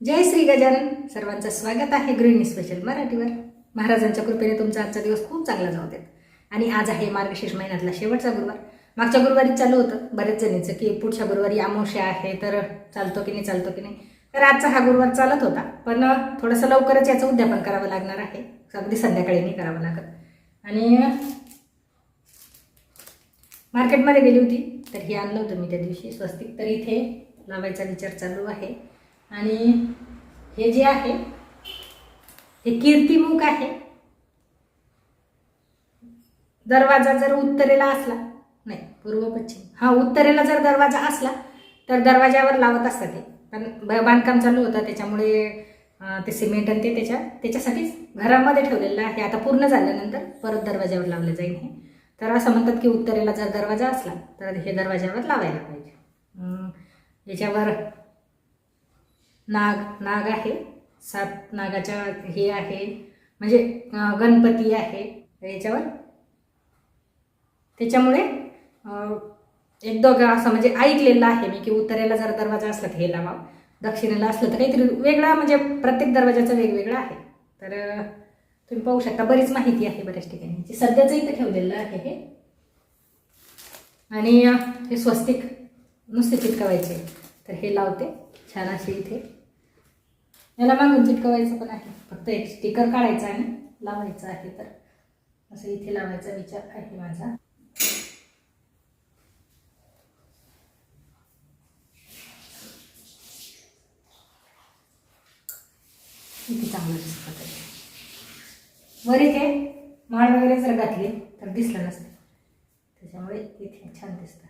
जय श्री गजानन. सर्वांचं स्वागत आहे गृहिणी स्पेशल मराठीवर. महाराजांच्या कृपेने तुमचा आजचा दिवस खूप चांगला जाऊ देत. आणि आज आहे मार्गशीर्ष महिन्यातला शेवटचा गुरुवार. मागच्या गुरुवारी चालू होतं. बरेच जणीचं की पुढच्या गुरुवारी अमावश्या आहे तर चालतो की नाही चालतो की नाही. तर आजचा हा गुरुवार चालत होता. पण थोडंसं लवकरच याचं उद्यापन करावं लागणार आहे. अगदी संध्याकाळी नाही करावं लागत. आणि मार्केटमध्ये गेली होती. तर हे आणलं होतं मी त्या दिवशी स्वस्तिक. तर इथे लावायचा विचार चालू आहे. आणि हे जे आहे हे कीर्तिमुख आहे. दरवाजा जर उत्तरेला असला नाही पूर्व पश्चिम. हा उत्तरेला जर दरवाजा असला तर दरवाजावर लावत असतात ते. पण बांधकाम चालू होतं त्याच्यामुळे ते सिमेंट आणि ते त्याच्या त्याच्यासाठीच घरामध्ये ठेवलेलं आहे. आता पूर्ण झाल्यानंतर परत दरवाजावर लावलं जाईल हे. तर असं म्हणतात की उत्तरेला जर दरवाजा असला तर हे दरवाजावर लावायला पाहिजे. याच्यावर नाग नाग आहे. सात नागाच्या हे आहे. म्हणजे गणपती आहे याच्यावर. त्याच्यामुळे एक दोघं असं म्हणजे ऐकलेलं आहे मी की उत्तरेला जर दरवाजा असला तर हे लावा. दक्षिणेला असलं तर काहीतरी वेगळा म्हणजे प्रत्येक दरवाजाचं वेगवेगळं आहे. तर तुम्ही पाहू शकता बरीच माहिती आहे बऱ्याच ठिकाणी. सध्याचं इथं ठेवलेलं आहे हे. आणि हे स्वस्तिक नुसते चिटकवायचे. तर हे लावते. छान असे इथे. याला मागून चिटकवायचं पण आहे. फक्त एक स्टिकर काढायचं आणि लावायचं आहे तर. असं इथे लावायचा विचार आहे माझा. इथे चांगलं दिसतं तरी वर इथे माळ वगैरे जर घातली तर दिसलं नसतं. त्याच्यामुळे इथे छान दिसतं.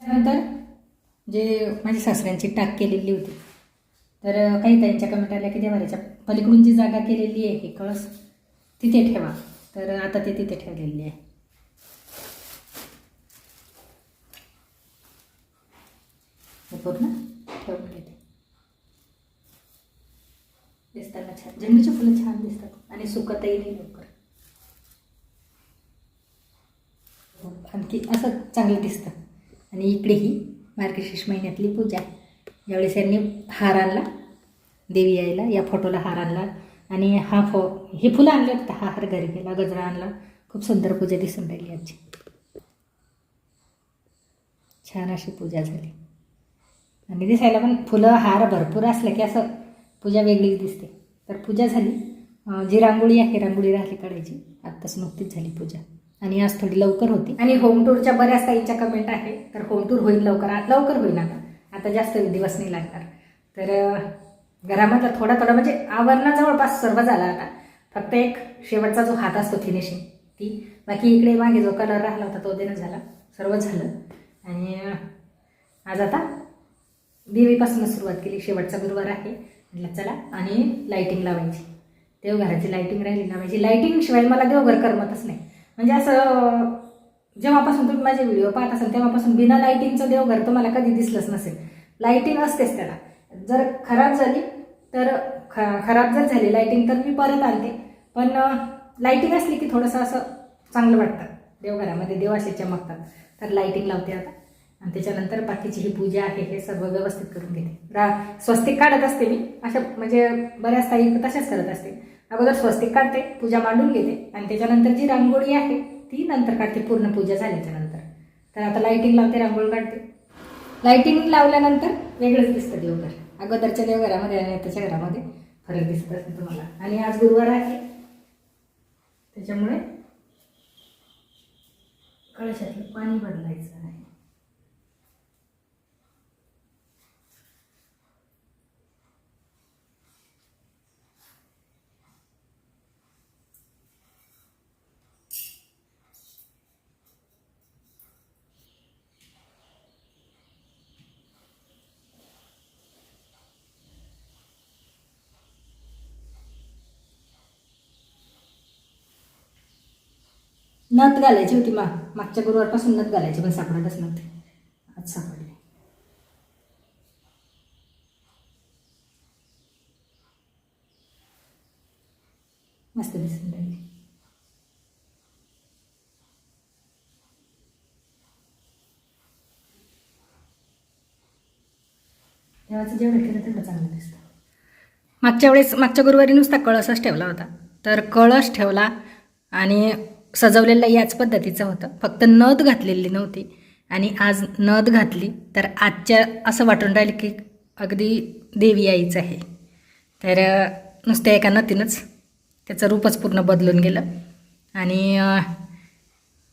त्यानंतर जे माझ्या सासऱ्यांची टाक केलेली होती. तर काही त्यांच्या कमेंट आल्या की देवाऱ्याच्या पलीकडून जी जागा केलेली आहे हे कळस. तिथे ठेवा. तर आता ते तिथे ठेवलेली आहे. पूर्ण ठेवून घेते. दिसताना छान. जंगलीची फुलं छान दिसतात. आणि सुकतही नाही लवकर. हो, आणखी असं चांगलं दिसतं. आणि इकडेही मार्गशीर्ष महिन्यातली पूजा. यावेळेस यांनी हार आणला. देवी यायला या फोटोला हार आणला. आणि हा फो हे फुलं आणले होते हा हार घरी गेला गजरा आणला. खूप सुंदर पूजा दिसून राहिली आजची छान अशी पूजा झाली. आणि दिसायला पण फुलं हार भरपूर असलं की असं पूजा वेगळीच दिसते. तर पूजा झाली. जी रांगोळी आहे रांगोळी राहिली काढायची. आत्ताच नुकतीच झाली पूजा. आणि आज थोडी लवकर होती. आणि होम टूरच्या बऱ्याच ताईंच्या कमेंट आहे. तर होम टूर होईल लवकर. लवकर होईल आता. आता जास्त दिवस नाही लागणार. तर घरामधला थोडा थोडा म्हणजे आवरणा जवळपास सर्व झाला आता. फक्त एक शेवटचा जो हात असतो फिनिशिंग ती. बाकी इकडे मागे जो कलर राहिला होता तो देणं झाला. सर्व झालं. आणि आज आता देवीपासूनच सुरुवात केली. शेवटचा गुरुवार आहे. म्हटलं चला आणि लाईटिंग लावायची. देवघराची लाईटिंग राहिली लावायची लाईटिंग शिवाय मला देवघर करमतच नाही. म्हणजे असं जेव्हापासून तुम्ही माझे व्हिडिओ पाहत असाल तेव्हापासून बिना लाईटिंगचं देवघर तुम्हाला कधी दिसलंच नसेल. लाईटिंग असतेच त्याला. जर खराब झाली तर ख खराब जर झाली लाईटिंग तर मी परत आणते. पण लाइटिंग असली की थोडंसं असं चांगलं वाटतं. देवघरामध्ये देव असे चमकतात. तर लाईटिंग लावते आता. आणि त्याच्यानंतर बाकीची ही पूजा आहे हे सर्व व्यवस्थित करून घेते. रा स्वस्तिक काढत असते मी. अशा म्हणजे बऱ्याच ताई तशाच करत असते. अगोदर स्वस्तिक काढते पूजा मांडून घेते. आणि त्याच्यानंतर जी रांगोळी आहे ती नंतर काढते. पूर्ण पूजा झाल्याच्यानंतर. तर आता लाईटिंग लावते रांगोळी काढते. लाईटिंग लावल्यानंतर वेगळंच दिसतं देवघर. अगोदरच्या देवघरामध्ये आणि आताच्या घरामध्ये फरक दिसत असेल तुम्हाला. आणि आज गुरुवार आहे. त्याच्यामुळे कळशातलं पाणी बदलायचं आहे. नथ घालायची होती मा मागच्या गुरुवारपासून नथ घालायची पण सापडतच नव्हती. आज सापडली. मस्त दिसून राहिली. देवाचं जेवढं केलं तेवढं चांगलं दिसतं. मागच्या वेळेस मागच्या गुरुवारी नुसता कळसच ठेवला होता. तर कळस ठेवला आणि सजवलेलं याच पद्धतीचं होतं. फक्त नथ घातलेली नव्हती. आणि आज नथ घातली तर आजच्या असं वाटून राहिलं की अगदी देवी आईच आहे. तर नुसत्या एका नथीनंच त्याचं रूपच पूर्ण बदलून गेलं. आणि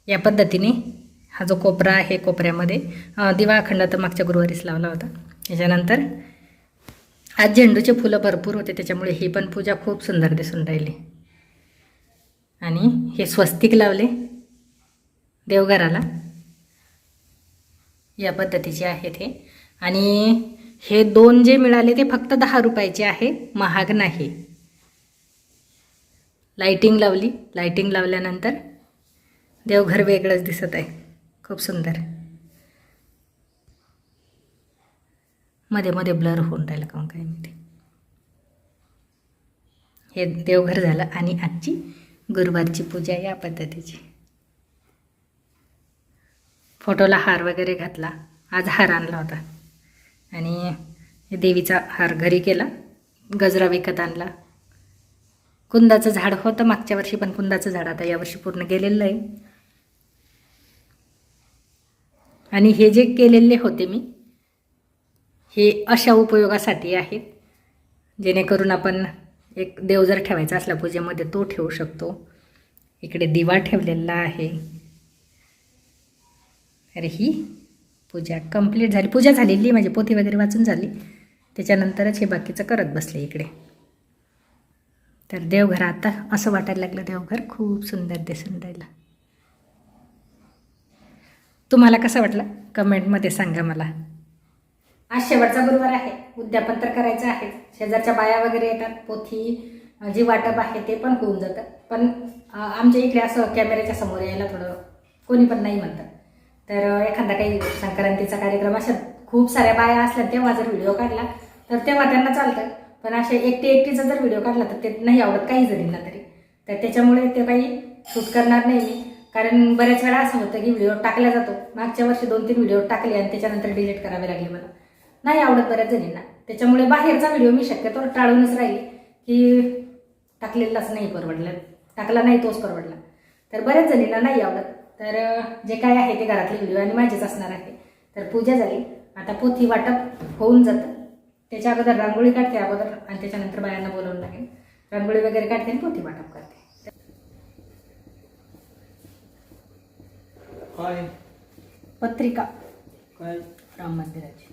या पद्धतीने हा जो कोपरा आहे कोपऱ्यामध्ये दिवा अखंड तर मागच्या गुरुवारीच लावला होता. त्याच्यानंतर आज झेंडूचे फुलं भरपूर होते. त्याच्यामुळे ही पण पूजा खूप सुंदर दिसून राहिली. आणि हे स्वस्तिक लावले देवघराला. या पद्धतीचे आहेत हे. आणि हे दोन जे मिळाले ते फक्त दहा रुपयाचे आहे. महाग नाही. लाईटिंग लावली. लाईटिंग लावल्यानंतर देवघर वेगळंच दिसत आहे. खूप सुंदर. मध्ये मध्ये ब्लर होऊन राहिलं काहून काय ते हे देवघर झालं आणि आजची गुरुवारची पूजा या पद्धतीची. फोटोला हार वगैरे घातला. आज हार आणला होता. आणि देवीचा हार घरी केला. गजरा विकत आणला. कुंदाचं झाड होतं मागच्या वर्षी पण कुंदाचं झाड आता यावर्षी पूर्ण गेलेलं आहे आणि हे जे केलेले होते मी हे अशा उपयोगासाठी आहेत. जेणेकरून आपण एक देव जर ठेवायचा असला पूजेमध्ये तो ठेवू शकतो. इकडे दिवा ठेवलेला आहे. अरे ही पूजा कंप्लीट झाली. पूजा झालेली माझी पोथी वगैरे वाचून झाली. त्याच्यानंतरच हे बाकीचं करत बसले इकडे. तर देवघर आता असं वाटायला लागलं देवघर खूप सुंदर दिसून राहिलं. तुम्हाला कसं वाटलं? कमेंटमध्ये सांगा मला. आज शेवटचा गुरुवार आहे. उद्यापन तर करायचं आहे. शेजारच्या बाया वगैरे येतात पोथी जी वाटप आहे ते पण होऊन जातं. पण आमच्या इकडे असं कॅमेऱ्याच्या समोर यायला थोडं कोणी पण नाही म्हणतं. तर एखादा काही संक्रांतीचा कार्यक्रम अशा खूप साऱ्या बाया असल्या तेव्हा जर व्हिडिओ काढला तर तेव्हा त्यांना चालतं. पण असे एकटी एकटीचा जर व्हिडिओ काढला तर ते नाही आवडत काही जणींना तरी. तर त्याच्यामुळे ते काही शूट करणार नाही. मी कारण बऱ्याच वेळा असं होतं की व्हिडिओ टाकला जातो. मागच्या वर्षी दोन तीन व्हिडिओ टाकले आणि त्याच्यानंतर डिलीट करावे लागले मला नाही आवडत बऱ्याच जणींना. त्याच्यामुळे बाहेरचा व्हिडिओ मी शक्यतो टाळूनच राहिली की टाकलेलाच नाही परवडला. टाकला नाही तोच परवडला. तर बऱ्याच जणींना नाही आवडत. तर जे काय आहे ते घरातले व्हिडिओ आणि माझेच असणार आहे. तर पूजा झाली. आता पोथी वाटप होऊन जातं. त्याच्या अगोदर रांगोळी काढते अगोदर आणि त्याच्यानंतर बायांना बोलावून लागेल रांगोळी वगैरे काढते आणि पोथी वाटप करते. पत्रिका. राम मंदिराची.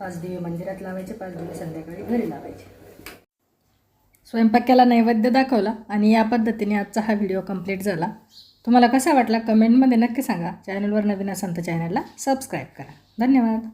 पाच दिवे मंदिरात लावायचे पाच दिवे संध्याकाळी घरी लावायचे. स्वयंपाक्याला नैवेद्य दाखवला आणि या पद्धतीने आजचा हा व्हिडिओ कंप्लीट झाला. तुम्हाला कसा वाटला कमेंटमध्ये नक्की सांगा. चॅनलवर नवीन असाल तर चॅनलला सबस्क्राईब करा. धन्यवाद.